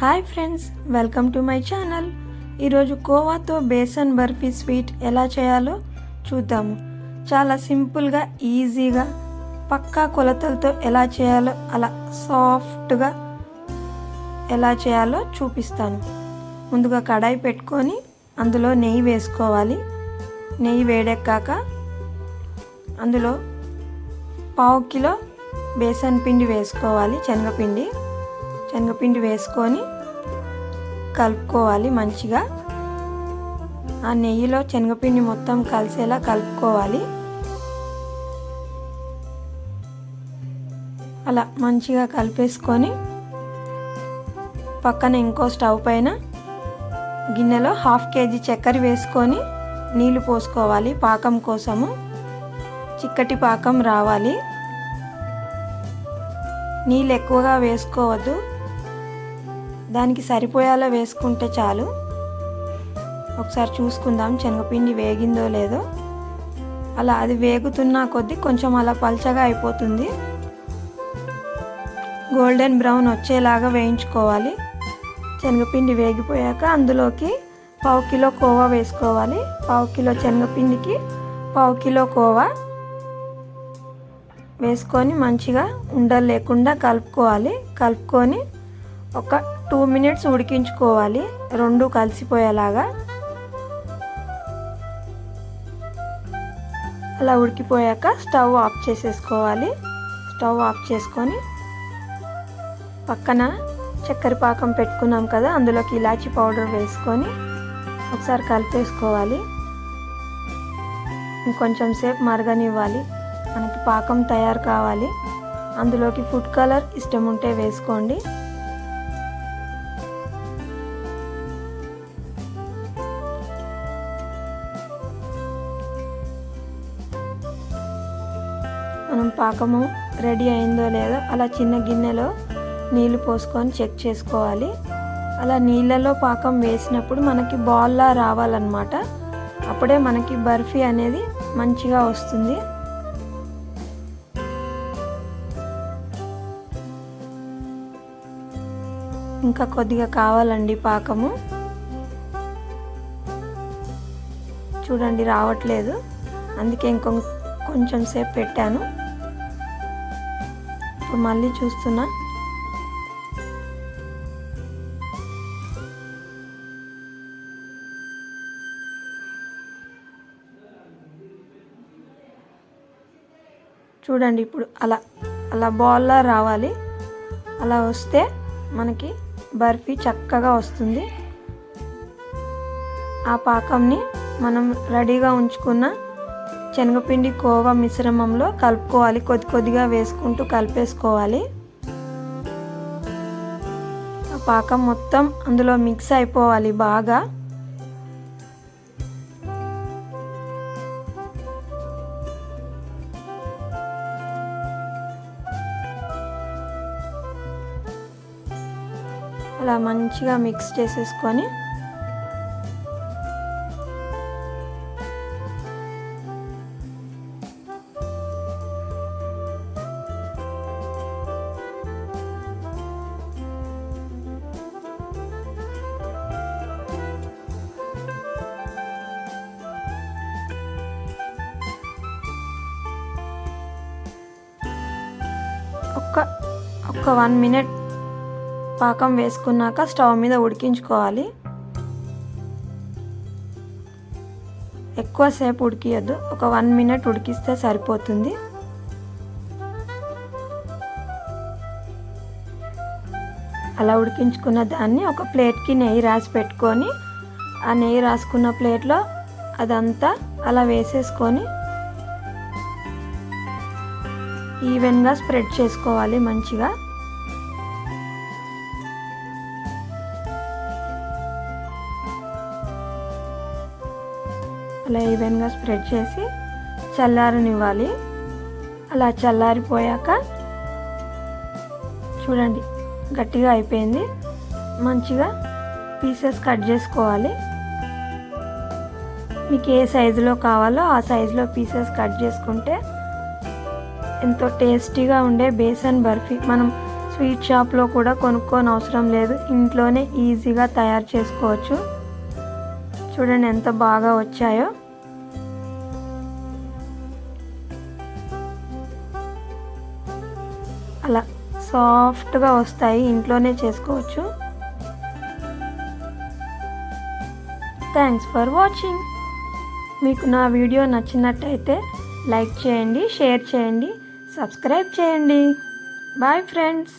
Hi friends welcome to my channel. ఈరోజు కోవాతో besan barfi sweet ఎలా చేయాలో చూద్దాము. చాలా సింపుల్గా ఈజీగా పక్కా కొలతలతో ఎలా చేయాలో అలా సాఫ్ట్గా ఎలా చేయాలో చూపిస్తాను. ముందుగా కడాయి పెట్టుకొని అందులో నెయ్యి వేసుకోవాలి. నెయ్యి వేడెక్కాక అందులో పావు కిలో బేసన్ పిండి వేసుకోవాలి శనగపిండి. శనగపిండి వేసుకొని కలుపుకోవాలి మంచిగా. ఆ నెయ్యిలో శనగపిండి మొత్తం కలిసేలా కలుపుకోవాలి. అలా మంచిగా కలిపేసుకొని పక్కన ఇంకో స్టవ్ పైన గిన్నెలో హాఫ్ కేజీ చక్కెర వేసుకొని నీళ్ళు పోసుకోవాలి పాకం కోసము. చిక్కటి పాకం రావాలి. నీళ్ళు ఎక్కువగా వేసుకోవద్దు. దానికి సరిపోయేలా వేసుకుంటే చాలు. ఒకసారి చూసుకుందాం శనగపిండి వేగిందో లేదో. అలా అది వేగుతున్న కొద్దీ కొంచెం అలా పల్చగా అయిపోతుంది. గోల్డెన్ బ్రౌన్ వచ్చేలాగా వేయించుకోవాలి. శనగపిండి వేగిపోయాక అందులోకి పావు కిలో కోవా వేసుకోవాలి. పావు కిలో శనగపిండికి పావు కిలో కోవా వేసుకొని మంచిగా ఉండలు లేకుండా కలుపుకోవాలి. కలుపుకొని ఒక టూ మినిట్స్ ఉడికించుకోవాలి. రెండు కలిసిపోయేలాగా. అలా ఉడికిపోయాక స్టవ్ ఆఫ్ చేసేసుకోవాలి. స్టవ్ ఆఫ్ చేసుకొని పక్కన చక్కెర పాకం పెట్టుకున్నాం కదా అందులోకి ఇలాచీ పౌడర్ వేసుకొని ఒకసారి కలిపేసుకోవాలి. ఇంకొంచెం సేపు మరగనివ్వాలి. మనకి పాకం తయారు కావాలి. అందులోకి ఫుడ్ కలర్ ఇష్టం ఉంటే వేసుకోండి. మనం పాకము రెడీ అయిందో లేదో అలా చిన్న గిన్నెలో నీళ్ళు పోసుకొని చెక్ చేసుకోవాలి. అలా నీళ్ళలో పాకం వేసినప్పుడు మనకి బాల్లా రావాలన్నమాట. అప్పుడే మనకి బర్ఫీ అనేది మంచిగా వస్తుంది. ఇంకా కొద్దిగా కావాలండి పాకము. చూడండి రావట్లేదు. అందుకే ఇంకొక కొంచెం సేపు పెట్టాను. ఇప్పుడు మళ్ళీ చూస్తున్నా. చూడండి ఇప్పుడు అలా అలా బాల్లా రావాలి. అలా వస్తే మనకి బర్ఫీ చక్కగా వస్తుంది. ఆ పాకంని మనం రెడీగా ఉంచుకున్న శనగపిండి కోవా మిశ్రమంలో కలుపుకోవాలి. కొద్ది కొద్దిగా వేసుకుంటూ కలిపేసుకోవాలి. పాకం మొత్తం అందులో మిక్స్ అయిపోవాలి బాగా. అలా మంచిగా మిక్స్ చేసేసుకొని ఒక్క ఒక్క వన్ మినిట్ పాకం వేసుకున్నాక స్టవ్ మీద ఉడికించుకోవాలి. ఎక్కువసేపు ఉడికియద్దు. ఒక వన్ మినిట్ ఉడికిస్తే సరిపోతుంది. అలా ఉడికించుకున్న దాన్ని ఒక ప్లేట్కి నెయ్యి రాసి పెట్టుకొని ఆ నెయ్యి రాసుకున్న ప్లేట్లో అదంతా అలా వేసేసుకొని ఈవెన్గా స్ప్రెడ్ చేసుకోవాలి మంచిగా. అలా ఈవెన్గా స్ప్రెడ్ చేసి చల్లారనివ్వాలి. అలా చల్లారిపోయాక చూడండి గట్టిగా అయిపోయింది. మంచిగా పీసెస్ కట్ చేసుకోవాలి. మీకు ఏ సైజులో కావాలో ఆ సైజులో పీసెస్ కట్ చేసుకుంటే ఎంతో టేస్టీగా ఉండే బేసన్ బర్ఫీ మనం స్వీట్ షాప్లో కూడా కొనుక్కోని అవసరం లేదు. ఇంట్లోనే ఈజీగా తయారు చేసుకోవచ్చు. చూడండి ఎంత బాగా వచ్చాయో. అలా సాఫ్ట్గా వస్తాయి. ఇంట్లోనే చేసుకోవచ్చు. థ్యాంక్స్ ఫర్ వాచింగ్ మీకు నా వీడియో నచ్చినట్టయితే లైక్ చేయండి షేర్ చేయండి. సబ్స్క్రైబ్ చేయండి. Bye friends.